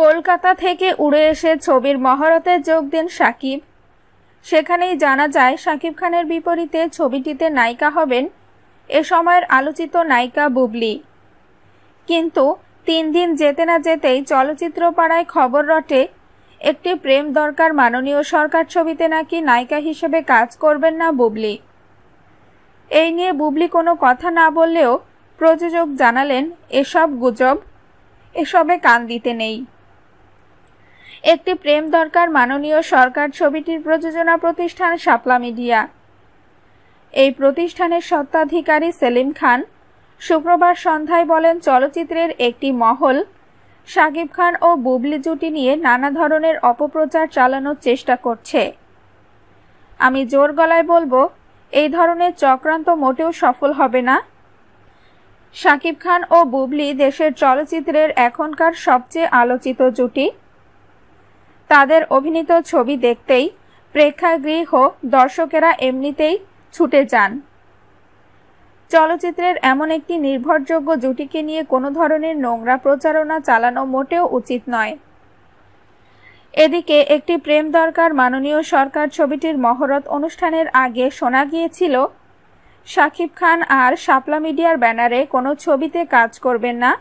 কলকাতা থেকে উড়ে এসে ছবির মহরতে যোগ দেন সাকিব। সেখানেই জানা যায়, সাকিব খানের বিপরীতে ছবিটিতে নায়িকা হবেন এ সময়ের আলোচিত নায়িকা বুবলি। কিন্তু তিন দিন যেতে না যেতেই চলচ্চিত্র পাড়ায় খবর রটে, একটি প্রেম দরকার মাননীয় সরকার ছবিতে নাকি নায়িকা হিসেবে কাজ করবেন না বুবলি। এই নিয়ে বুবলি কোনো কথা না বললেও প্রযোজক জানালেন, এসব গুজব, এসবে কান দিতে নেই। একটি প্রেম দরকার মাননীয় সরকার ছবিটির প্রযোজনা প্রতিষ্ঠান শাপলা মিডিয়া। এই প্রতিষ্ঠানের স্বত্বাধিকারী সেলিম খান। শুক্রবার সন্ধ্যায় বলেন, চলচ্চিত্রের একটি মহল শাকিব খান ও বুবলি জুটি নিয়ে নানা ধরনের অপপ্রচার চালানোর চেষ্টা করছে। আমি জোর গলায় বলব, এই ধরনের চক্রান্ত মোটেও সফল হবে না। শাকিব খান ও বুবলি দেশের চলচ্চিত্রের এখনকার সবচেয়ে আলোচিত জুটি। তাদের অভিনীত ছবি দেখতেই প্রেক্ষাগৃহ দর্শকেরা এমনিতেই ছুটে যান। চলচ্চিত্রের এমন একটি নির্ভরযোগ্য জুটিকে নিয়ে কোনো ধরনের নোংরা প্রচারণা চালানো মোটেও উচিত নয়। এদিকে একটি প্রেম দরকার মাননীয় সরকার ছবিটির মহরত অনুষ্ঠানের আগে শোনা গিয়েছিল, শাকিব খান আর শাপলা মিডিয়ার ব্যানারে কোনো ছবিতে কাজ করবেন না।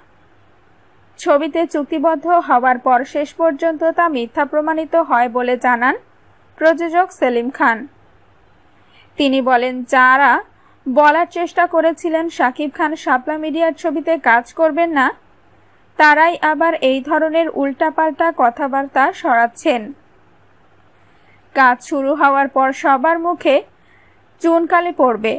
ছবিতে চুক্তিবদ্ধ হওয়ার পর শেষ পর্যন্ত তা মিথ্যা প্রমাণিত হয় বলে জানান প্রযোজক সেলিম খান। তিনি বলেন, যারা বলার চেষ্টা করেছিলেন শাকিব খান শাপলা মিডিয়ার ছবিতে কাজ করবেন না, তারাই আবার এই ধরনের উল্টাপাল্টা কথাবার্তা সরাচ্ছেন। কাজ শুরু হওয়ার পর সবার মুখে চুনকালি পড়বে।